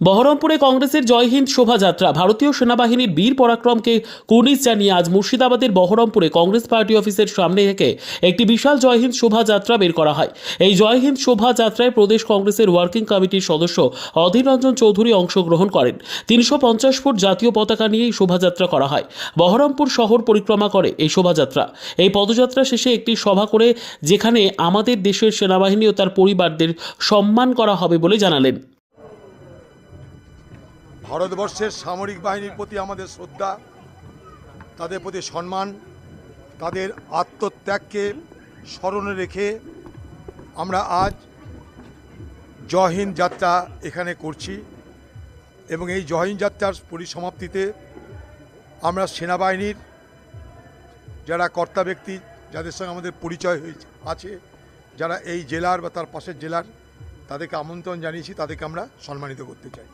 বহরমপুরে কংগ্রেসের জয় হিন্দ শোভাযাত্রা। ভারতীয় সেনাবাহিনীর বীর পরাক্রমকে কুর্নিশ জানিয়ে আজ মুর্শিদাবাদের বহরমপুরে কংগ্রেস পার্টি অফিসের সামনে থেকে একটি বিশাল জয় হিন্দ শোভাযাত্রা বের করা হয়। এই জয় হিন্দ শোভাযাত্রায় প্রদেশ কংগ্রেসের ওয়ার্কিং কমিটির সদস্য অধীর রঞ্জন চৌধুরী অংশগ্রহণ করেন। তিনশো পঞ্চাশ ফুট জাতীয় পতাকা নিয়ে এই শোভাযাত্রা করা হয়। বহরমপুর শহর পরিক্রমা করে এই শোভাযাত্রা। এই পদযাত্রা শেষে একটি সভা করে যেখানে আমাদের দেশের সেনাবাহিনী ও তার পরিবারদের সম্মান করা হবে বলে জানালেন। ভারতবর্ষের সামরিক বাহিনীর প্রতি আমাদের শ্রদ্ধা, তাদের প্রতি সম্মান, তাদের আত্মত্যাগকে স্মরণে রেখে আমরা আজ জয়হিন্দ যাত্রা এখানে করছি এবং এই জয়হিন্দ যাত্রার পরিসমাপ্তিতে আমরা সেনাবাহিনীর যারা কর্তা ব্যক্তি, যাদের সঙ্গে আমাদের পরিচয় হয়েছে আছে, যারা এই জেলার বা তার পাশের জেলার, তাদেরকে আমন্ত্রণ জানিয়েছি, তাদেরকে আমরা সম্মানিত করতে চাই।